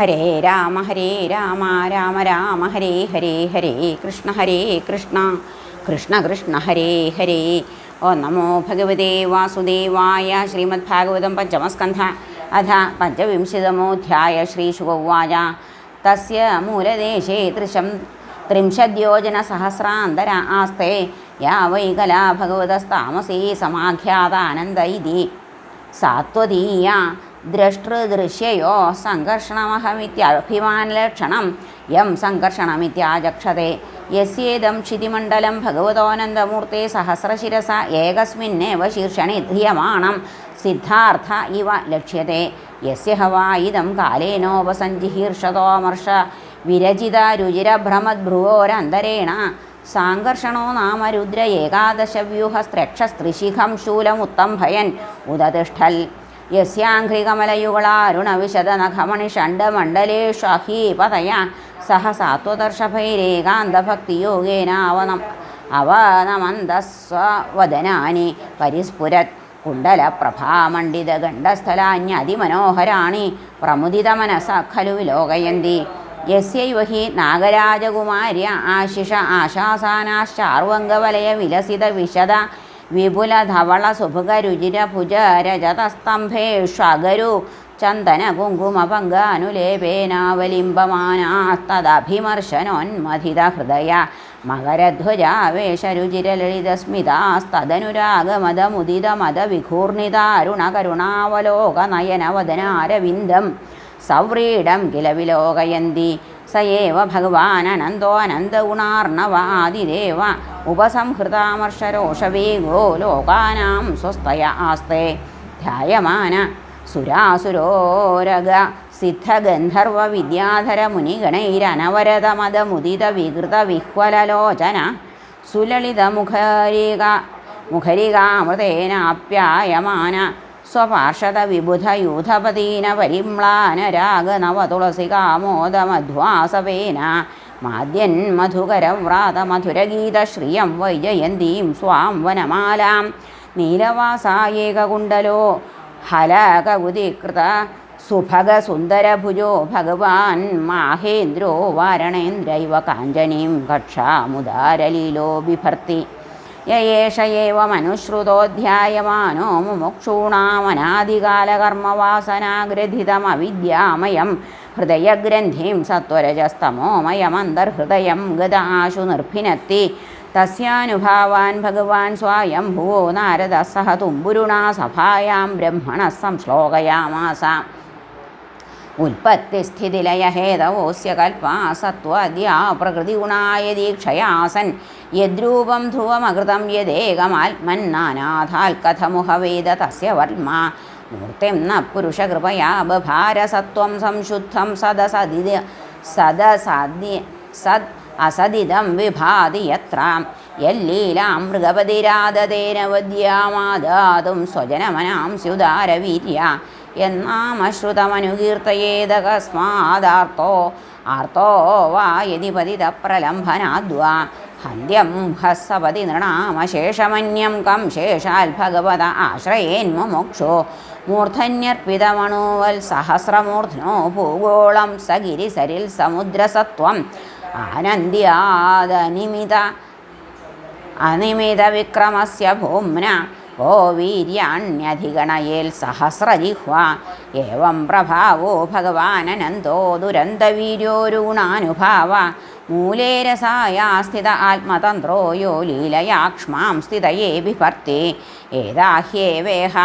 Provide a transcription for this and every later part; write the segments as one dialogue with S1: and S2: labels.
S1: ഹരേ രാമ ഹരേ രാമ രാമ രാമ ഹരേ ഹരേ ഹരേ കൃഷ്ണ ഹരേ കൃഷ്ണ. കൃഷ്ണ കൃഷ്ണ ഹരേ ഹരേ. ഓ നമോ ഭഗവതേ വാസുദേവായ ശ്രീമദ്ഭാഗവതം പഞ്ചമസ്കന്ധ അഥ പഞ്ചവിംശതമോധ്യായ ശ്രീശുഗോവാച തസ്യ മൂലദേശേ തൃശം ത്രിംശദ്യോജനസഹസ്രാന്തര आस्ते യാ വൈ കലാ ഭഗവതസ്താമസീ സമാഖ്യാതാനന്ദ ഇതി. സാത്വതീയ ദ്രഷ്ടൃദൃശ്യയോ സംഘർഷണമഹമിത്യഭിമാനലക്ഷണം. യം സംഘർഷണമിത്യാചക്ഷത്തെ യസ്യേദം ക്ഷിതിമണ്ഡലം ഭഗവതോനന്ദമൂർത്തെ സഹസ്രശിരസ ഏകസ്മിന്നേവ ശീർഷണി ധ്രിയമാണം. സിദ്ധാർത്ഥ ഇവ ലക്ഷ്യത്തെ. യസ്യ ഇതം കാലേനോപസഞ്ജിഹീർഷതോമർഷ വിരചിത രുചിരഭ്രമദ്ഭ്രുവോരന്തരേണ. സാങ്കർഷണോ നാമ രുദ്ര ഏകാദശവ്യൂഹസ്ത്രക്ഷസ്ത്രിശിഖം ശൂലമുത്തംഭയൻ. ഉദതിഷ്ഠൽ യസ്യാഘ്രികമലയുഗളാരുണവിശദനഖമണിഷണ്ഡമണ്ഡലേഷ്വഹീപതയ സഹ സാത്വദർശഭൈരേകാന്തഭക്തിയോഗേന അവനം അവനമന്തസ്വവദനാനി പരിസ്ഫുരത് കുണ്ടലപ്രഭാമണ്ഡിതഗണ്ഡസ്ഥലാന്യതിമനോഹരാണി പ്രമുദിതമനസ ഖലു വിലോകയന്തി യസ്യൈവ ഹി നാഗരാജകുമാര്യ ആശിഷ ആശാസാനാശ്ചാർവംഗവലയ വിലസിത വിശദ വിപുലധവള ഭുജ ഭുജരജതസ്തംഭേഷ്വഗരു ചന്ദന കുങ്കുമപങ്കാനുലേപേനാവലിംബമാനാസ്തദഭിമർശനോന്മഥിത ഹൃദയ മകരധ്വജാവേശരുചിരലളിതസ്മിതാസ്തദനുരാഗമദമുദിതമദവിഘൂർണിതാരുണകരുണാവലോകനയനവദനാരവിന്ദം സൗവ്രീഡം കില വിലോകയന്തി സ ഏവ ഗുണാർണവാദിദേവ ഉപസംഹൃതാമർഷരോഷവേഗോ ലോകാനാം സ്വസ്തയ ആസ്തെ. ധ്യായമാന സുരാസുരോരഗ സിദ്ധഗന്ധർവ വിദ്യാധര മുനിഗണൈരനവരതമദമുദിത വികൃത വിഹ്വലലോചന സുലളിതമുഖരിക മുഖരികാമൃതേനാപ്യായമാന സ്വപാർഷദ വിബുധയൂഥപതീന പരിമ്ലാന രാഗനവതുളസികാമോദമധ്വാസവേന മാദ്യൻ മധുകരവ്രാതമധുരഗീതശ്രിയം വൈജയന്തീം സ്വാം വനമാലാം നീലവാസായേകകുണ്ടലോ ഹലകൗതികൃത സുഭഗസുന്ദരഭുജോ ഭഗവാൻ മാഹേന്ദ്രോ വാരണേന്ദ്രൈവ കാഞ്ചനീം കക്ഷാമുദാരലീലോ ബിഭർത്തി യേഷ ഏവ മനുശ്രുതോധ്യായമാനോ മുമുക്ഷൂണാമനാദികാലകർമ്മവാസനാഗ്രഥിതമവിദ്യാമയം. ഹൃദയഗ്രന്ഥിം സത്വരജസ്തമോമയമന്തർഹൃദയം ഗത ആശു നിർഭിനത്തി. തസ്യാനുഭാവാൻ ഭഗവാൻ സ്വായംഭുവോ നാരദ സഹ തുമ്പുരുണാ സഭായാം ബ്രഹ്മണ സംശ്ലോകയാമാസ. ഉൽപ്പത്തിസ്ഥിതിലയഹേതവോസ്യ കൽപ്പാ പ്രകൃതി പ്രകൃതിഗുണായ ദീക്ഷയാസൻ യദ്രൂപം ധ്രുവമകൃതം യദേകമാത്മന്നാനാഥാൽ കഥമുഹവേദ തസ്യ വർമ്മ. മൂർത്തിം ന പുരുഷകൃപയാ ബഭാര സത്വം സംശുദ്ധം സദസതി സദസതി സദ് അസദിതം വിഭാതി യത്ര. യല്ലീലാം മൃഗപതിരാതതേന വദ്യാമാദാതും സ്വജനമനാം സ്യുദാരവീര്യ എന്നാമശ്രുതമനുകീർത്തയേതകസ്മാദാർത്തോ ആർത്തോ വാ യതി പതിത പ്രലംഭനാദ്വാ ഹന്യം ഹസ്സപതി നൃണാമശേഷമന്യം കം ശേഷാൽ ഭഗവത ആശ്രയേന്മുമുക്ഷോ മൂർധന്യർപ്പിതമണോവൽ സഹസ്രമൂർധ്നോ ഭൂഗോളം സഗിരിസരിൽ സമുദ്രസത്വം. ആനന്ദ്യാദനിമിത അനിമിത വിക്രമസ്യ ഭൂമ്ന ഓ വീര്യാണ്യധിഗണയേൽ സഹസ്രജിഹ്വാം പ്രഭാവോ ഭഗവാനനന്തോ ദുരന്തവീര്യോരുഗുണാനുഭാവ മൂലേ രസായ സ്ഥിത ആത്മതന്ത്രോ യോ ലീലയാക്ഷ്മാം സ്ഥിതയേ ബിഭർത്തി ഏതാഹ്യേവേഹ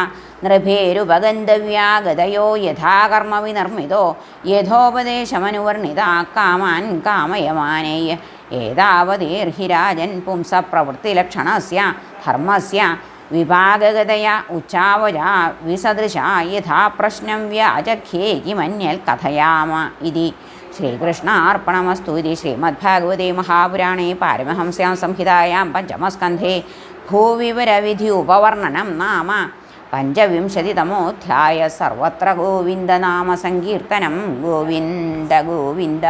S1: നൃഭേരുപഗന്ധവ്യാഗതയോ യഥാകർമ്മ വിനിർമ്മിതോ യഥോപദേശമനുവർണിത കാമാൻ കാമയമാനേയ ഏതാവതീർഹിരാജൻ പുംസ പുംസപ്രവൃത്തിലക്ഷണസ്യ ധർമ്മസ്യ വിഭാഗഗതയ ഉച്ചാവരാ വിസദൃശ യഥാ പ്രശ്നം വ്യാജഖ്യേ കിമന്യൽ കഥയാമ ഇതി. ശ്രീകൃഷ്ണാർപ്പണമസ്തു ഇതി. ശ്രീമദ്ഭാഗവതേ മഹാപുരാണേ പാരമഹംസ്യാം സംഹിതായാം പഞ്ചമസ്കന്ധേ ഭൂവിവരവിധി ഉപവർണനം നാമ പഞ്ചവിംശതിതമോധ്യായ സർവത്ര ഗോവിന്ദനാമസങ്കീർത്തനം ഗോവിന്ദ ഗോവിന്ദ.